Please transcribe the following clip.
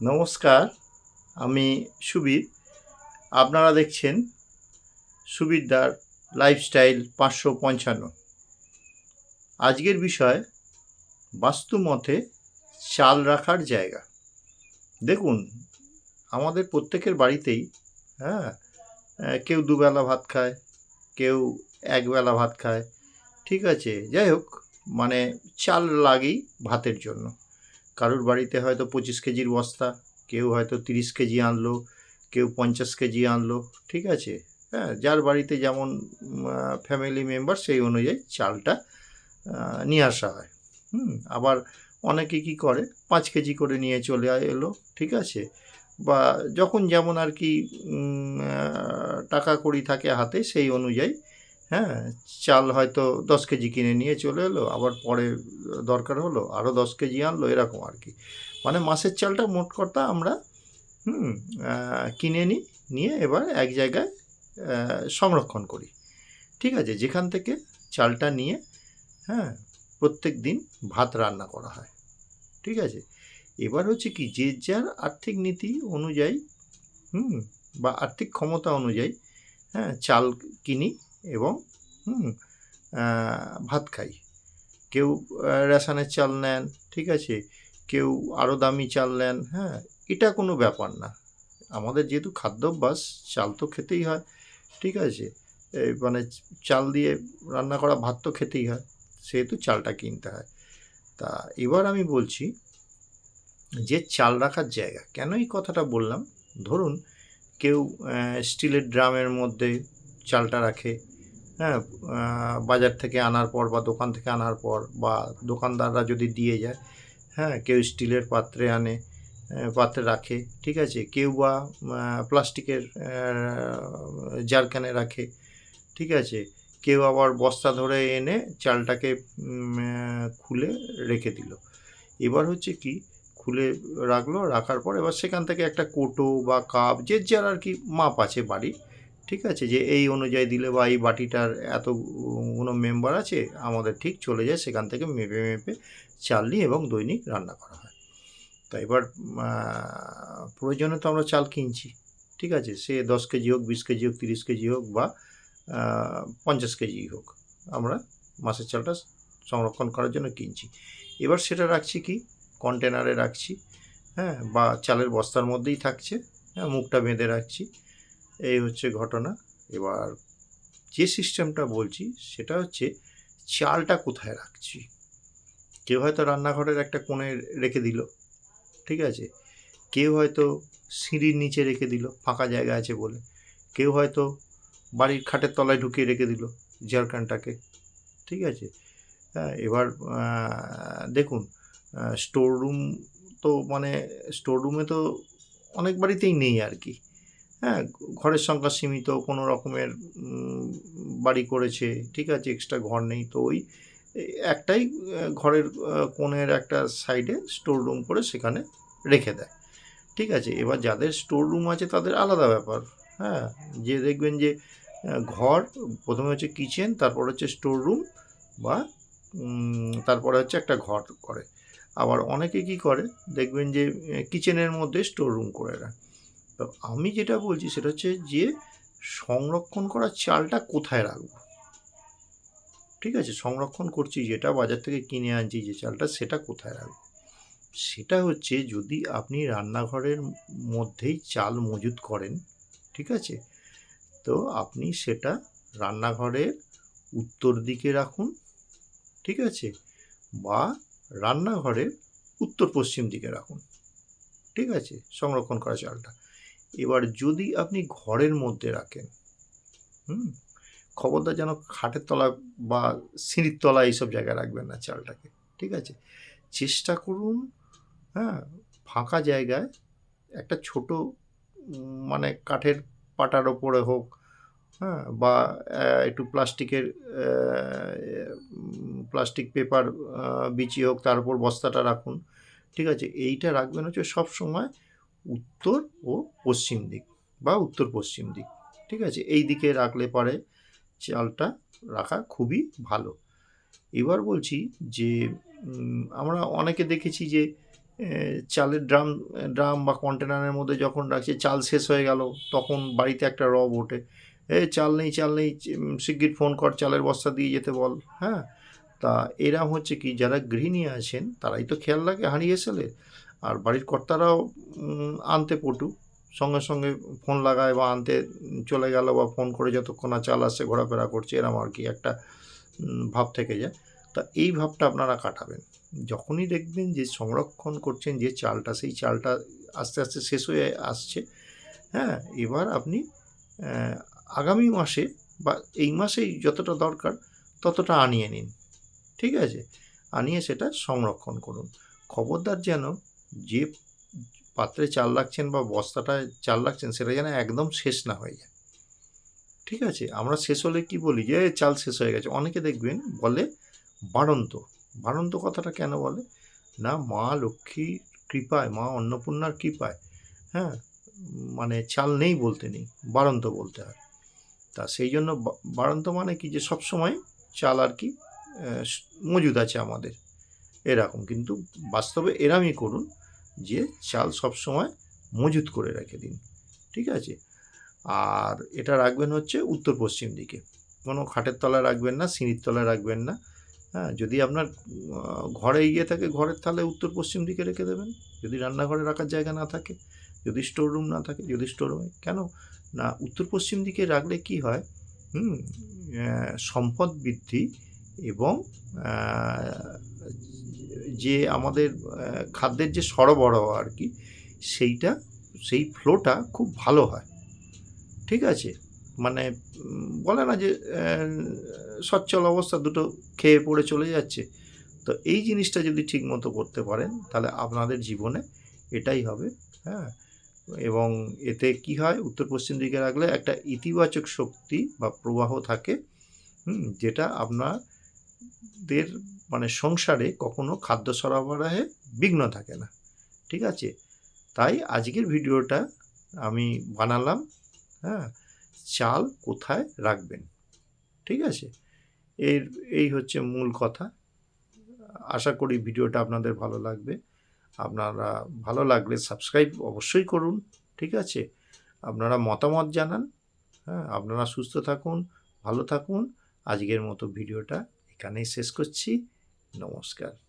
নমস্কার, আমি সুবীর। আপনারা দেখছেন সুবীরদার লাইফস্টাইল পাঁচশো পঞ্চান্ন। আজকের বিষয় বাস্তু মতে চাল রাখার জায়গা। দেখুন, আমাদের প্রত্যেকের বাড়িতেই হ্যাঁ কেউ দুবেলা ভাত খায়, কেউ একবেলা ভাত খায়, ঠিক আছে? যাই হোক মানে চাল লাগেই ভাতের জন্য। কারোর বাড়িতে হয়তো পঁচিশ কেজির বস্তা, কেউ হয়তো তিরিশ কেজি আনলো, কেউ পঞ্চাশ কেজি আনলো, ঠিক আছে? হ্যাঁ যার বাড়িতে যেমন ফ্যামিলি মেম্বার সেই অনুযায়ী চালটা নিয়ে আসা হয়। হুম, আবার অনেকে কি করে, পাঁচ কেজি করে নিয়ে চলে এলো, ঠিক আছে? বা যখন যেমন আর কি টাকা কড়ি থাকে হাতে সেই অনুযায়ী হ্যাঁ চাল হয়তো দশ কেজি কিনে নিয়ে চলে এলো, আবার পরে দরকার হলো আরও দশ কেজি আনলো, এরকম আর কি। মানে মাসের চালটা মোট কথা আমরা, হুম কিনে নিই নিয়ে এবার এক জায়গায় সংরক্ষণ করি। ঠিক আছে, যেখান থেকে চালটা নিয়ে হ্যাঁ প্রত্যেক দিন ভাত রান্না করা হয়। ঠিক আছে, এবার হচ্ছে কি, যে যার আর্থিক নীতি অনুযায়ী, হুম, বা আর্থিক ক্ষমতা অনুযায়ী হ্যাঁ চাল কিনি এবং ভাত খাই। কেউ রেশনের চাল নেন, ঠিক আছে? কেউ আরও দামি চাল নেন হ্যাঁ? এটা কোনো ব্যাপার না। আমাদের যেহেতু খাদ্যাভ্যাস, চাল তো খেতেই হয়, ঠিক আছে? মানে চাল দিয়ে রান্না করা ভাত তো খেতেই হয়, সেহেতু চালটা কিনতে হয়। তা এবার আমি বলছি যে চাল রাখার জায়গা, কেন এই কথাটা বললাম? ধরুন, কেউ স্টিলের ড্রামের মধ্যে চালটা রাখে হ্যাঁ বাজার থেকে আনার পর বা দোকান থেকে আনার পর বা দোকানদাররা যদি দিয়ে যায় হ্যাঁ কেউ স্টিলের পাত্রে আনে পাত্রে রাখে, ঠিক আছে? কেউ বা প্লাস্টিকের জারখানে রাখে, ঠিক আছে? কেউ আবার বস্তা ধরে এনে চালটাকে খুলে রেখে দিল। এবার হচ্ছে কি, খুলে রাখল, রাখার পর এবার সেখান থেকে একটা কোটো বা কাপ, যে যার আর কি মাপ আছে বাড়ির ঠিক আছে? যে এই অনুযায়ী দিলে বা এই বাটিটার এতগুলো মেম্বার আছে, আমাদের ঠিক চলে যায়, সেখান থেকে মেপে মেপে চাল নিই এবং দৈনিক রান্না করা হয়। তা এবার প্রয়োজনে তো আমরা চাল কিনছি, ঠিক আছে? সে দশ কেজি হোক, বিশ কেজি হোক, তিরিশ কেজি হোক বা পঞ্চাশ কেজি হোক, আমরা মাছের চালটা সংরক্ষণ করার জন্য কিনছি। এবার সেটা রাখছি কি? কন্টেনারে রাখছি হ্যাঁ? বা চালের বস্তার মধ্যেই থাকছে হ্যাঁ? মুখটা বেঁধে রাখছি এই হচ্ছে ঘটনা। এবার যে সিস্টেমটা বলছি, সেটা হচ্ছে চালটা কোথায় রাখছি? কেউ হয়তো রান্নাঘরের একটা কোণে রেখে দিল, ঠিক আছে? কেউ হয়তো সিঁড়ির নিচে রেখে দিল, ফাঁকা জায়গা আছে বলে। কেউ হয়তো বাড়ির খাটের তলায় ঢুকিয়ে রেখে দিল জারকানটাকে ঠিক আছে? হ্যাঁ এবার দেখুন স্টোর রুম তো মানে স্টোর রুমে তো অনেক বাড়িতেই নেই আর কি। হ্যাঁ ঘরের সংখ্যা সীমিত, কোনো রকমের বাড়ি করেছে, ঠিক আছে এক্সট্রা ঘর নেই, তো ওই, একটাই ঘরের কোণের একটা সাইডে স্টোর রুম করে সেখানে রেখে দেয়। ঠিক আছে, এবার যাদের স্টোর রুম আছে তাদের আলাদা ব্যাপার হ্যাঁ যে দেখবেন যে ঘর, প্রথমে হচ্ছে কিচেন তারপর হচ্ছে স্টোর রুম বা তারপরে হচ্ছে একটা ঘর করে। আবার অনেকে কি করে, দেখবেন যে কিচেনের মধ্যে স্টোর রুম করে রাখে। আমি যেটা বলছি সেটা হচ্ছে যে সংরক্ষণ করা চালটা কোথায় রাখব? ঠিক আছে? সংরক্ষণ করছি যেটা, বাজার থেকে কিনে আনছি যে চালটা, সেটা কোথায় রাখব? সেটা হচ্ছে যদি আপনি রান্নাঘরের মধ্যেই চাল মজুত করেন, ঠিক আছে? তো আপনি সেটা রান্নাঘরের উত্তর দিকে রাখুন, ঠিক আছে? বা রান্নাঘরের উত্তর পশ্চিম দিকে রাখুন, ঠিক আছে? সংরক্ষণ করা চালটা। এবার যদি আপনি ঘরের মধ্যে রাখেন, হুম, খবরদার যেন খাটের তলা বা সিঁড়ির তলা এইসব জায়গায় রাখবেন না চালটাকে, ঠিক আছে? চেষ্টা করুন হ্যাঁ ফাঁকা জায়গায় একটা ছোট মানে কাঠের পাটার ওপরে হোক হ্যাঁ বা একটু প্লাস্টিকের প্লাস্টিক পেপার বিছিয়ে হোক, তার উপর বস্তাটা রাখুন, ঠিক আছে? এইটা রাখবেন হচ্ছে সব সময় উত্তর ও পশ্চিম দিক বা উত্তর পশ্চিম দিক, ঠিক আছে? এই দিকে রাখলে পরে চালটা রাখা খুবই ভালো। এবার বলছি যে আমরা অনেকে দেখেছি যে চালের ড্রাম ড্রাম বা কন্টেনারের মধ্যে যখন রাখছে, চাল শেষ হয়ে গেল, তখন বাড়িতে একটা রব ওঠে। এ, চাল নেই চাল নেই শিগগির ফোন কর, চালের বস্তা দিয়ে যেতে বল হ্যাঁ? তা এরম হচ্ছে কি, যারা গৃহিণী আছেন, তারাই তো খেয়াল রাখে হারিয়ে এসেলে আর বাড়ির কর্তারাও আনতে পটু। সঙ্গে সঙ্গে ফোন লাগায় বা আনতে চলে গেল বা ফোন করে যতক্ষণ না চাল আসছে, ঘোরাফেরা করছে, এরম আর কি একটা ভাব থেকে যায়। তা এই ভাবটা আপনারা কাটাবেন। যখনই দেখবেন যে সংরক্ষণ করছেন, যে চালটা, সেই চালটা আস্তে আস্তে শেষ হয়ে আসছে হ্যাঁ এবার আপনি আগামী মাসে বা এই মাসেই যতটা দরকার, ততটা আনিয়ে নিন। ঠিক আছে? আনিয়ে সেটা সংরক্ষণ করুন। খবরদার যেন যে পাত্রে চাল রাখছেন বা বস্তাটায় চাল রাখছেন, সেটা যেন একদম শেষ না হয়ে যায়। ঠিক আছে? আমরা শেষ হলে কি বলি যে চাল শেষ হয়ে গেছে। অনেকে দেখবেন বলে, বাড়ন্ত। বাড়ন্ত কথাটা কেন বলে? না, মা লক্ষ্মীর কৃপায়, মা অন্নপূর্ণার কৃপায় হ্যাঁ? মানে চাল নেই বলতে নেই, বাড়ন্ত বলতে হয়। তা সেই জন্য বাড়ন্ত মানে কি যে সব সময় চাল আর কি মজুদ আছে আমাদের। এরকম। কিন্তু বাস্তবে এরামই করুন। যে চাল সব সময় মজুদ করে রেখে দিন, ঠিক আছে? আর এটা রাখবেন হচ্ছে উত্তর পশ্চিম দিকে। কোনো খাটের তলায় রাখবেন না, সিঁড়ির তলায় রাখবেন না। হ্যাঁ যদি আপনার ঘরে ইয়ে থাকে, ঘরের তাহলে উত্তর পশ্চিম দিকে রেখে দেবেন। যদি রান্নাঘরে রাখার জায়গা না থাকে, যদি স্টোর রুম না থাকে, যদি স্টোর রুমে কেন? না উত্তর পশ্চিম দিকে রাখলে কি হয়? হুম সম্পদ বৃদ্ধি এবং যে আমাদের খাদ্যের যে সরবরাহ আর কি, সেইটা, সেই ফ্লোটা খুব ভালো হয়। ঠিক আছে? মানে বলে না যে সচ্ছল অবস্থা দুটো খেয়ে পড়ে চলে যাচ্ছে। তো এই জিনিসটা যদি ঠিক মতো করতে পারেন, তাহলে আপনাদের জীবনে এটাই হবে হ্যাঁ? এবং এতে কি হয়? উত্তর পশ্চিম দিকে রাখলে একটা ইতিবাচক শক্তি বা প্রবাহ থাকে যেটা আপনাদের মানে সংসারে কখনো খাদ্য সরবরাহে বিঘ্ন থাকে না। ঠিক আছে? তাই আজকের ভিডিওটা আমি বানালাম হ্যাঁ? চাল কোথায় রাখবেন? ঠিক আছে? এর, এই হচ্ছে মূল কথা। আশা করি ভিডিওটা আপনাদের ভালো লাগবে। আপনারা ভালো লাগলে সাবস্ক্রাইব অবশ্যই করুন, ঠিক আছে? আপনারা মতামত জানান হ্যাঁ? আপনারা সুস্থ থাকুন, ভালো থাকুন। আজকের মতো ভিডিওটা এখানেই শেষ করছি। নমস্কার।